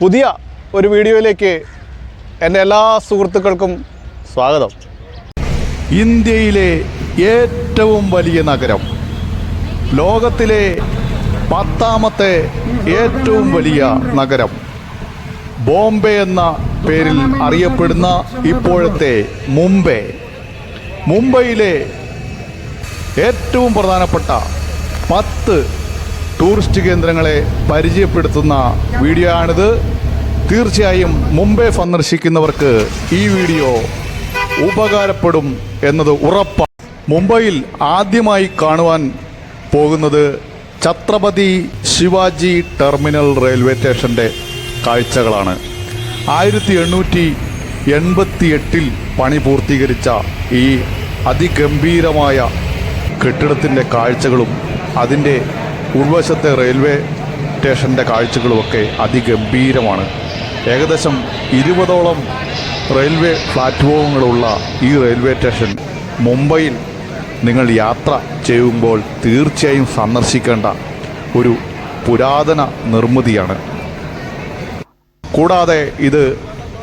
പുതിയ ഒരു വീഡിയോയിലേക്ക് എന്റെ എല്ലാ സുഹൃത്തുക്കൾക്കും സ്വാഗതം. ഇന്ത്യയിലെ ഏറ്റവും വലിയ നഗരം ലോകത്തിലെ പത്താമത്തെ ഏറ്റവും വലിയ നഗരം ബോംബെ എന്ന പേരിൽ അറിയപ്പെടുന്ന ഇപ്പോഴത്തെ മുംബൈ. മുംബൈയിലെ ഏറ്റവും പ്രധാനപ്പെട്ട പത്ത് ടൂറിസ്റ്റ് കേന്ദ്രങ്ങളെ പരിചയപ്പെടുത്തുന്ന വീഡിയോ ആണിത് തീർച്ചയായും മുംബൈ സന്ദർശിക്കുന്നവർക്ക് ഈ വീഡിയോ ഉപകാരപ്പെടും എന്നത് ഉറപ്പാണ്. മുംബൈയിൽ ആദ്യമായി കാണുവാൻ പോകുന്നത് ഛത്രപതി ശിവാജി ടെർമിനൽ റെയിൽവേ സ്റ്റേഷന്റെ കാഴ്ചകളാണ്. ആയിരത്തി എണ്ണൂറ്റി എൺപത്തി എട്ടിൽ പണി പൂർത്തീകരിച്ച ഈ അതിഗംഭീരമായ കെട്ടിടത്തിന്റെ കാഴ്ചകളും അതിന്റെ ഉൾവശത്തെ റെയിൽവേ സ്റ്റേഷന്റെ കാഴ്ചകളുമൊക്കെ അതിഗംഭീരമാണ്. ഏകദേശം ഇരുപതോളം റെയിൽവേ പ്ലാറ്റ്ഫോമുകളുള്ള ഈ റെയിൽവേ സ്റ്റേഷൻ മുംബൈയിൽ നിങ്ങൾ യാത്ര ചെയ്യുമ്പോൾ തീർച്ചയായും സന്ദർശിക്കേണ്ട ഒരു പുരാതന നിർമ്മിതിയാണ്. കൂടാതെ ഇത്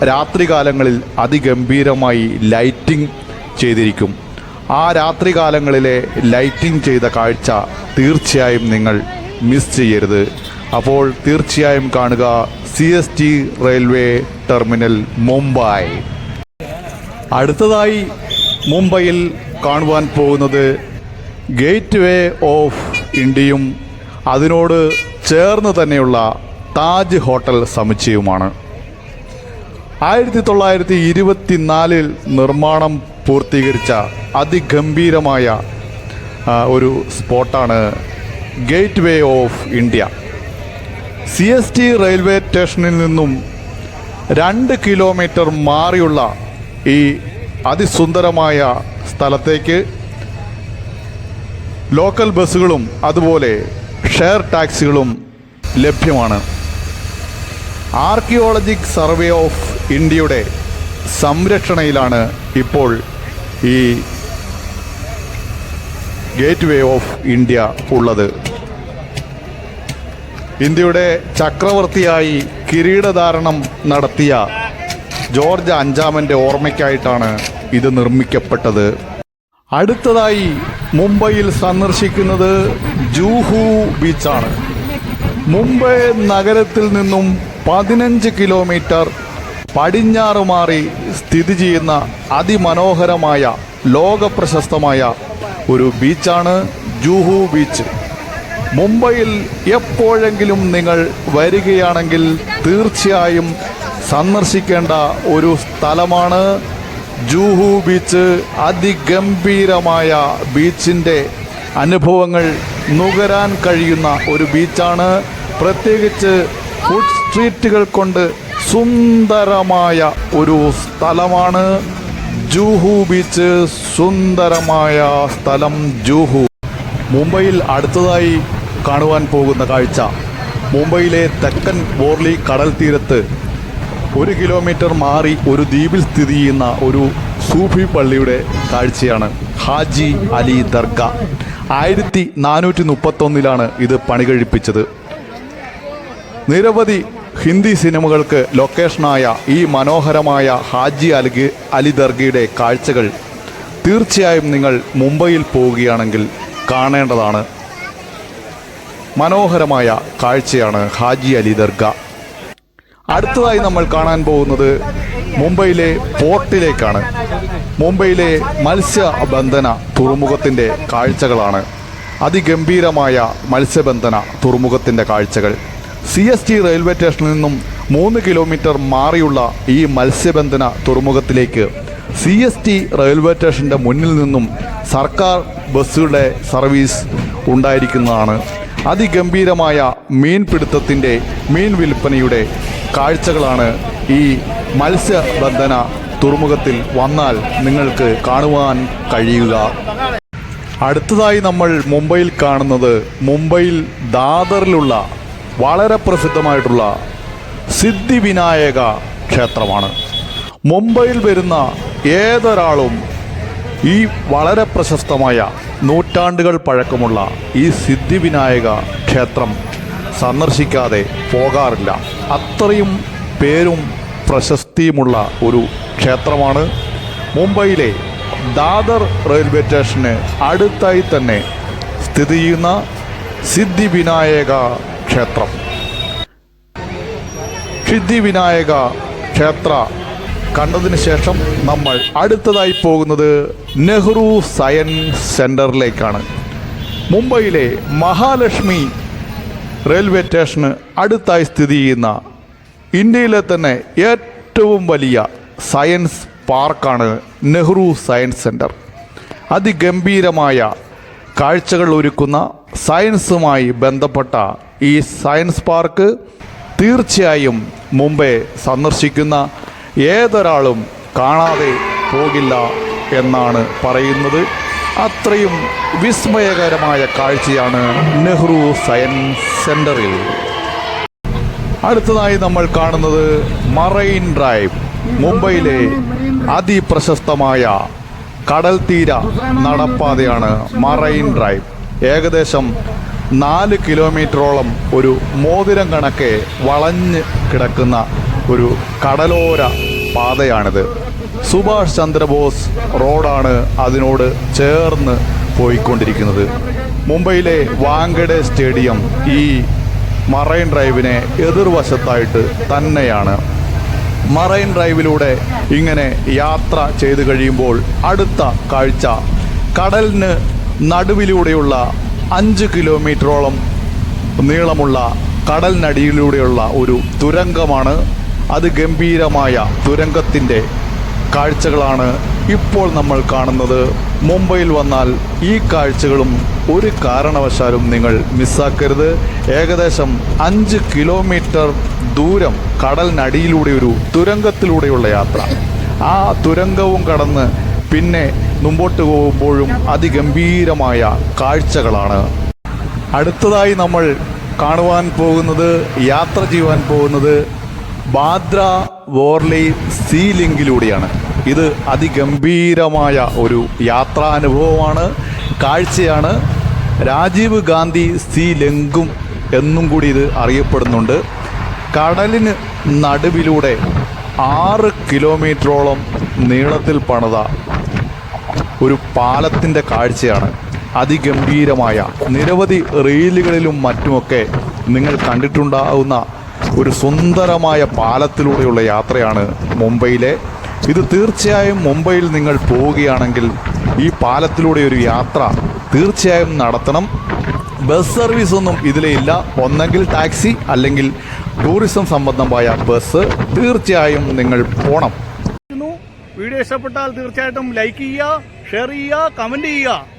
രാത്രികാലങ്ങളിൽ അതിഗംഭീരമായി ലൈറ്റിംഗ് ചെയ്തിരിക്കും. ആ രാത്രികാലങ്ങളിലെ ലൈറ്റിംഗ് ചെയ്ത കാഴ്ച തീർച്ചയായും നിങ്ങൾ മിസ് ചെയ്യരുത്. അപ്പോൾ തീർച്ചയായും കാണുക C S T railway terminal Mumbai. അടുത്തതായി മുംബൈയിൽ കാണുവാൻ പോകുന്നത് ഗേറ്റ് വേ ഓഫ് ഇന്ത്യയും അതിനോട് ചേർന്ന് തന്നെയുള്ള താജ് ഹോട്ടൽ സമുച്ചയവുമാണ്. ആയിരത്തി തൊള്ളായിരത്തി ഇരുപത്തിനാലിൽ നിർമ്മാണം പൂർത്തീകരിച്ച അതിഗംഭീരമായ ഒരു സ്പോട്ടാണ് gateway of India. C S T railway സ്റ്റേഷനിൽ നിന്നും രണ്ട് കിലോമീറ്റർ മാറിയുള്ള ഈ അതിസുന്ദരമായ സ്ഥലത്തേക്ക് ലോക്കൽ ബസ്സുകളും അതുപോലെ ഷെയർ ടാക്സികളും ലഭ്യമാണ്. ആർക്കിയോളജിക് സർവേ ഓഫ് ഇന്ത്യയുടെ സംരക്ഷണയിലാണ് ഇപ്പോൾ ഈ ഗേറ്റ് വേ ഓഫ് ഇന്ത്യ ഉള്ളത്. ഇന്ത്യയുടെ ചക്രവർത്തിയായി കിരീടധാരണം നടത്തിയ ജോർജ് അഞ്ചാമന്റെ ഓർമ്മയ്ക്കായിട്ടാണ് ഇത് നിർമ്മിക്കപ്പെട്ടത്. അടുത്തതായി മുംബൈയിൽ സന്ദർശിക്കുന്നത് ജൂഹു ബീച്ചാണ്. മുംബൈ നഗരത്തിൽ നിന്നും പതിനഞ്ച് കിലോമീറ്റർ പടിഞ്ഞാറ് മാറി സ്ഥിതി ചെയ്യുന്ന അതിമനോഹരമായ ലോക പ്രശസ്തമായ ഒരു ബീച്ചാണ് ജൂഹു ബീച്ച്. മുംബൈയിൽ എപ്പോഴെങ്കിലും നിങ്ങൾ വരികയാണെങ്കിൽ തീർച്ചയായും സന്ദർശിക്കേണ്ട ഒരു സ്ഥലമാണ് ജൂഹു ബീച്ച്. അതിഗംഭീരമായ ബീച്ചിന്റെ അനുഭവങ്ങൾ നുകരാൻ കഴിയുന്ന ഒരു ബീച്ചാണ്. പ്രത്യേകിച്ച് ഫുഡ് സ്ട്രീറ്റുകൾ കൊണ്ട് സുന്ദരമായ ഒരു സ്ഥലമാണ് ജൂഹു ബീച്ച്. സുന്ദരമായ സ്ഥലം ജൂഹു. മുംബൈയിൽ അടുത്തതായി കാണുവാൻ പോകുന്ന കാഴ്ച. മുംബൈയിലെ തെക്കൻ ബോർലി കടൽ തീരത്ത് ഒരു കിലോമീറ്റർ മാറി ഒരു ദ്വീപിൽ സ്ഥിതി ചെയ്യുന്ന ഒരു സൂഫി പള്ളിയുടെ കാഴ്ചയാണ് ഹാജി അലി ദർഗ. ആയിരത്തി നാനൂറ്റി മുപ്പത്തൊന്നിലാണ് ഇത് പണികഴിപ്പിച്ചത്. നിരവധി ഹിന്ദി സിനിമകൾക്ക് ലൊക്കേഷനായ ഈ മനോഹരമായ ഹാജി അലി അലി ദർഗയുടെ കാഴ്ചകൾ തീർച്ചയായും നിങ്ങൾ മുംബൈയിൽ പോവുകയാണെങ്കിൽ കാണേണ്ടതാണ്. മനോഹരമായ കാഴ്ചയാണ് ഹാജി അലി ദർഗ. അടുത്തതായി നമ്മൾ കാണാൻ പോകുന്നത് മുംബൈയിലെ പോർട്ടിലേക്കാണ്. മുംബൈയിലെ മത്സ്യബന്ധന തുറമുഖത്തിന്റെ കാഴ്ചകളാണ്. അതിഗംഭീരമായ മത്സ്യബന്ധന തുറമുഖത്തിന്റെ കാഴ്ചകൾ. സി എസ് ടി റെയിൽവേ സ്റ്റേഷനിൽ നിന്നും മൂന്ന് കിലോമീറ്റർ മാറിയുള്ള ഈ മത്സ്യബന്ധന തുറമുഖത്തിലേക്ക് സി എസ് ടി റെയിൽവേ സ്റ്റേഷന്റെ മുന്നിൽ നിന്നും സർക്കാർ ബസ്സുകളുടെ സർവീസ് ഉണ്ടായിരിക്കുന്നതാണ്. അതിഗംഭീരമായ മീൻപിടുത്തത്തിന്റെ മീൻ വിൽപ്പനയുടെ കാഴ്ചകളാണ് ഈ മത്സ്യബന്ധന തുറമുഖത്തിൽ വന്നാൽ നിങ്ങൾക്ക് കാണുവാൻ കഴിയുക. അടുത്തതായി നമ്മൾ മുംബൈയിൽ കാണുന്നത് മുംബൈയിൽ ദാദറിലുള്ള വളരെ പ്രസിദ്ധമായിട്ടുള്ള സിദ്ധിവിനായക ക്ഷേത്രമാണ്. മുംബൈയിൽ വരുന്ന ഏതൊരാളും ഈ വളരെ പ്രശസ്തമായ നൂറ്റാണ്ടുകൾ പഴക്കമുള്ള ഈ സിദ്ധിവിനായക ക്ഷേത്രം സന്ദർശിക്കാതെ പോകാറില്ല. അത്രയും പേരും പ്രശസ്തിയുമുള്ള ഒരു ക്ഷേത്രമാണ്. മുംബൈയിലെ ദാദർ റെയിൽവേ സ്റ്റേഷന് അടുത്തായി തന്നെ സ്ഥിതി ചെയ്യുന്ന സിദ്ധിവിനായക ക്ഷേത്രം. സിദ്ധിവിനായക ക്ഷേത്ര. കണ്ടതിന് ശേഷം നമ്മൾ അടുത്തതായി പോകുന്നത് നെഹ്റു സയൻസ് സെന്ററിലേക്കാണ് മുംബൈയിലെ മഹാലക്ഷ്മി റെയിൽവേ സ്റ്റേഷന് അടുത്തായി സ്ഥിതി ചെയ്യുന്ന ഇന്ത്യയിലെ തന്നെ ഏറ്റവും വലിയ സയൻസ് പാർക്കാണ് നെഹ്റു സയൻസ് സെന്റർ അതിഗംഭീരമായ കാഴ്ചകൾ ഒരുക്കുന്ന സയൻസുമായി ബന്ധപ്പെട്ട ഈ സയൻസ് പാർക്ക് തീർച്ചയായും മുംബൈ സന്ദർശിക്കുന്ന ഏതൊരാളും കാണാതെ പോകില്ല എന്നാണ് പറയുന്നത്. അത്രയും വിസ്മയകരമായ കാഴ്ചയാണ് നെഹ്റു സയൻസ് സെന്ററിൽ അടുത്തതായി നമ്മൾ കാണുന്നത് മറൈൻ ഡ്രൈവ് മുംബൈയിലെ അതിപ്രശസ്തമായ കടൽ തീര നടപ്പാതയാണ് മറൈൻ ഡ്രൈവ്. ഏകദേശം നാല് കിലോമീറ്ററോളം ഒരു മോതിരം കണക്കെ വളഞ്ഞ് കിടക്കുന്ന ഒരു കടലോര പാതയാണിത്. സുഭാഷ് ചന്ദ്രബോസ് റോഡാണ് അതിനോട് ചേർന്ന് പോയിക്കൊണ്ടിരിക്കുന്നത്. മുംബൈയിലെ വാങ്കഡെ സ്റ്റേഡിയം ഈ മറൈൻ ഡ്രൈവിനെ എതിർവശത്തായിട്ട് തന്നെയാണ് മറൈൻ ഡ്രൈവിലൂടെ ഇങ്ങനെ യാത്ര ചെയ്തു കഴിയുമ്പോൾ അടുത്ത കാഴ്ച. കടലിന് നടുവിലൂടെയുള്ള അഞ്ച് കിലോമീറ്ററോളം നീളമുള്ള കടലിനടിയിലൂടെയുള്ള ഒരു തുരങ്കമാണ്. അത് ഗംഭീരമായ തുരങ്കത്തിന്റെ കാഴ്ചകളാണ് ഇപ്പോൾ നമ്മൾ കാണുന്നത്. മുംബൈയിൽ വന്നാൽ ഈ കാഴ്ചകളും ഒരു കാരണവശാലും നിങ്ങൾ മിസ്സാക്കരുത് ഏകദേശം അഞ്ച് കിലോമീറ്റർ ദൂരം കടലിനടിയിലൂടെ ഒരു തുരങ്കത്തിലൂടെയുള്ള യാത്ര. ആ തുരങ്കവും കടന്ന് പിന്നെ മുമ്പോട്ട് പോകുമ്പോഴും അതിഗംഭീരമായ കാഴ്ചകളാണ്. അടുത്തതായി നമ്മൾ കാണുവാൻ പോകുന്നത് യാത്ര ചെയ്യുവാൻ പോകുന്നത് ബാദ്ര വോർലി സീ ലിങ്കിലൂടെയാണ്. ഇത് അതിഗംഭീരമായ ഒരു യാത്രാനുഭവമാണ് കാഴ്ചയാണ്. രാജീവ് ഗാന്ധി സീ ലെങ്കും എന്നും കൂടി ഇത് അറിയപ്പെടുന്നുണ്ട്. കടലിന് നടുവിലൂടെ ആറ് കിലോമീറ്ററോളം നീളത്തിൽ പണിത ഒരു പാലത്തിന്റെ കാഴ്ചയാണ്. അതിഗംഭീരമായ നിരവധി റീലുകളിലും മറ്റുമൊക്കെ നിങ്ങൾ കണ്ടിട്ടുണ്ടാവുന്ന ഒരു സുന്ദരമായ പാലത്തിലൂടെയുള്ള യാത്രയാണ് മുംബൈയിലെ. ഇത് തീർച്ചയായും മുംബൈയിൽ നിങ്ങൾ പോവുകയാണെങ്കിൽ ഈ പാലത്തിലൂടെ ഒരു യാത്ര തീർച്ചയായും നടത്തണം. ബസ് സർവീസ് ഒന്നും ഇതിലില്ല ഇല്ല. ഒന്നെങ്കിൽ ടാക്സി അല്ലെങ്കിൽ ടൂറിസം സംബന്ധമായ ബസ് തീർച്ചയായും നിങ്ങൾ പോണം. വീഡിയോ ഇഷ്ടപ്പെട്ടാൽ തീർച്ചയായിട്ടും ലൈക്ക് ചെയ്യുക ഷെയർ ചെയ്യുക കമന്റ് ചെയ്യുക.